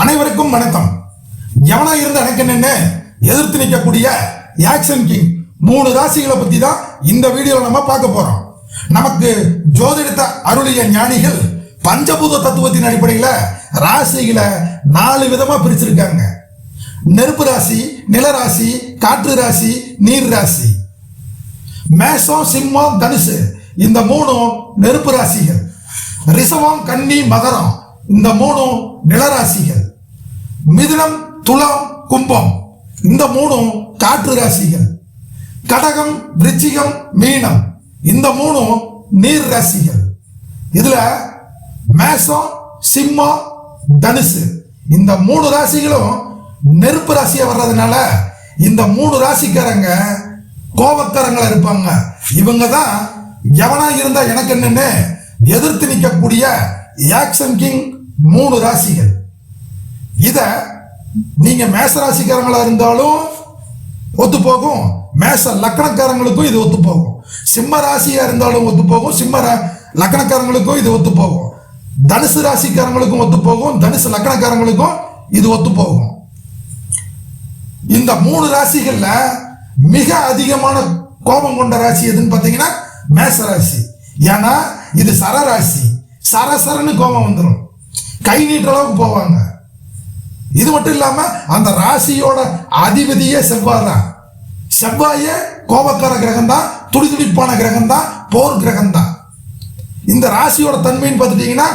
அனைவருக்கும் வணக்கம். எவனா இருந்த எனக்கு நின்று எதிர்த்து நிற்கக்கூடிய ஆக்ஷன் கிங் மூணு ராசிகளை பத்தி தான் இந்த வீடியோவில் நம்ம பார்க்க போறோம். நமக்கு ஜோதிடத்தை அருளிய ஞானிகள் பஞ்சபூத தத்துவத்தின் அடிப்படையில் ராசிகளை நாலு விதமா பிரிச்சிருக்காங்க. நெருப்பு ராசி நிலராசி காற்று ராசி நீர் ராசி. மேஷம் சிம்மம் தனுசு இந்த மூணும் நெருப்பு ராசிகள். ரிசவம் கன்னி மகரம் இந்த மூணும் நிலராசிகள் மிதுனம் துலாம் கும்பம். இந்த மூணும் காற்று ராசிகள். கடகம் விருச்சிகம் மீனம். இந்த மூணும் நீர் ராசிகள். இதுல மேசம் சிம்மம் தனுசு. இந்த மூணு ராசிகளும் நெருப்பு ராசியா வர்றதுனால இந்த மூணு ராசிக்காரங்க கோபக்காரங்களா இருப்பாங்க. இவங்க தான் எவனா இருந்தா எனக்கு என்னன்னு எதிர்த்து நிற்கக்கூடிய ஆக்ஷன் கிங் மூணு ராசிகள். இத நீங்க மேசராசிக்காரங்களா இருந்தாலும் ஒத்து போகும் மேச லக்கணக்காரங்களுக்கும் இது ஒத்து போகும் சிம்ம ராசியா இருந்தாலும் ஒத்து போகும் சிம்ம ரா- லக்கணக்காரங்களுக்கும் இது ஒத்து போகும் தனுசு ராசிக்காரங்களுக்கும் ஒத்து போகும் தனுசு லக்கணக்காரங்களுக்கும் இது ஒத்து போகும் இந்த மூணு ராசிகள்ல மிக அதிகமான கோபம் கொண்ட ராசி எதுன்னு பார்த்தீங்கன்னா மேச ராசி. ஏன்னா இது சர ராசி சரசரன்னு கோபம் வந்துடும் கை நீட்ட அளவுக்கு போவாங்க. இது மட்டும் இல்லாம அந்த ராசியோட அதிபதியே செவ்வாய் தான். செவ்வாயே கோபக்கார கிரகம் தான் துடிதுடிப்பான கிரகம் தான் போர் கிரகம் தான். இந்த ராசியோட தன்மைன்னு பார்த்துட்டீங்கன்னா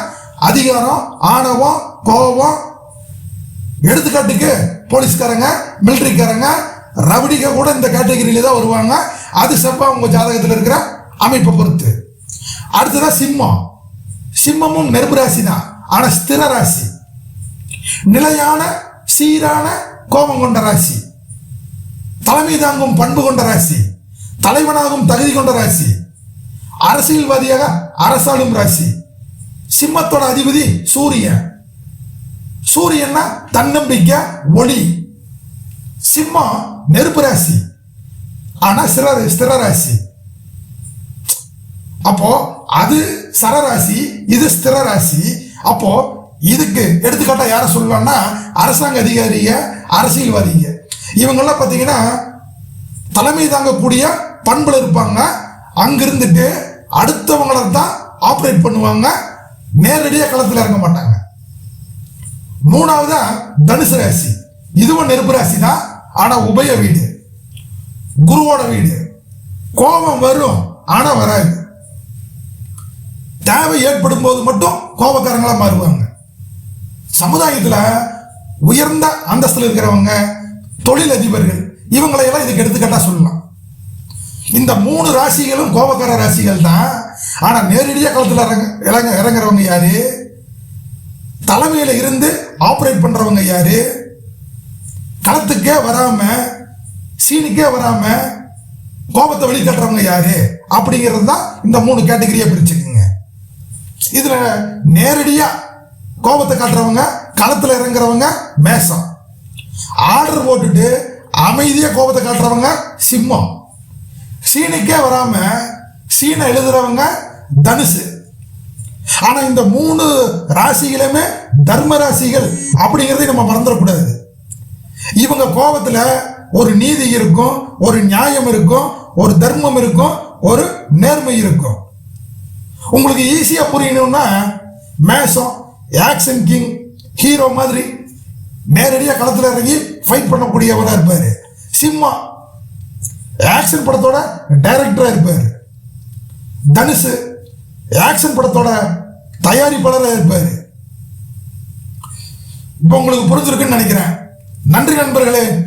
அதிகாரம் ஆணவம் கோபம் எடுத்துக்காட்டுக்கு போலீஸ்காரங்க மிலிட்டரிக்காரங்க ரவுடிக கூட இந்த கேட்டகரியில தான் வருவாங்க. அது செவ்வாய் உங்க ஜாதகத்தில் இருக்கிற அமைப்பை பொறுத்து. அடுத்ததான் சிம்மம். சிம்மமும் நெருப்பு ராசி தான் ஆனால் ஸ்திர ராசி. நிலையான சீரான கோபம் கொண்ட ராசி. தலைமை தாங்கும் பண்பு கொண்ட ராசி. தலைவனாகும் தகுதி கொண்ட ராசி. அரசியல்வாதியாக அரசாளும் ராசி. சிம்மத்தோட அதிபதி சூரியன். சூரியன்னா தன்னம்பிக்கை ஒளி. சிம்மம் நெருப்பு ராசி. ஆனா சிற ஸ்திர ராசி. அப்போ அது சரராசி இது ஸ்திர ராசி. அப்போ இதுக்கு எடுத்துக்காட்டா யாரை சொல்லலாம்னா அரசாங்க அதிகாரிங்க அரசியல்வாதிங்க. இவங்கெல்லாம் பார்த்தீங்கன்னா தலைமை தாங்கக்கூடிய பண்புல இருப்பாங்க. அங்கிருந்துட்டு அடுத்தவங்கள தான் ஆப்ரேட் பண்ணுவாங்க. நேரடியாக களத்தில் இறங்க மாட்டாங்க. மூணாவதா தனுசு ராசி. இதுவும் நெருப்பு ராசி தான். ஆனால் உபய வீடு. குருவோட வீடு. கோபம் வரும் ஆனால் வராது. தேவை ஏற்படும் போது மட்டும் கோபக்காரங்களாக மாறுவாங்க. சமுதாயத்தில் உயர்ந்த அந்தஸ்தில் இருக்கிறவங்க தொழில் அதிபர்கள் இவங்களை எல்லாம் இதுக்கு எடுத்துக்காட்டா சொல்லலாம். இந்த மூணு ராசிகளும் கோபக்கார ராசிகள் தான். ஆனால் நேரடியாக களத்தில் இறங்க இறங்க இறங்குறவங்க யாரு? தலைமையில் இருந்து ஆப்ரேட் பண்ணுறவங்க யாரு? களத்துக்கே வராம சீனுக்கே வராம கோபத்தை வெளிக்காட்டுறவங்க யாரு? அப்படிங்கிறது தான் இந்த மூணு கேட்டகரியை பிரிச்சுக்குங்க. இதில் நேரடியாக கோபத்தை காட்டுறவங்க களத்தில் இறங்குறவங்க மேசம். ஆர்டர் போட்டுட்டு அமைதியாக கோபத்தை காட்டுறவங்க சிம்மம். சீனுக்கே வராம சீனை எழுதுறவங்க தனுசு. ஆனா இந்த மூணு ராசிகளுமே தர்ம ராசிகள் அப்படிங்கறதை நம்ம மறந்துடக்கூடாது. இவங்க கோபத்துல ஒரு நீதி இருக்கும் ஒரு நியாயம் இருக்கும் ஒரு தர்மம் இருக்கும் ஒரு நேர்மை இருக்கும். உங்களுக்கு ஈஸியா புரியணும்னா மேஷம் ஆக்ஷன் கிங் ஹீரோ மாதிரி நேரடியாக களத்தில் இறங்கி ஃபைட் பண்ணக்கூடியவராக இருப்பார். சிம்மா. ஆக்ஷன் படத்தோட டைரக்டராக இருப்பார். தனுஷு ஆக்ஷன் படத்தோட தயாரிப்பாளராக இருப்பார். இப்போ உங்களுக்கு புரிஞ்சிருக்குன்னு நினைக்கிறேன். நன்றி நண்பர்களே.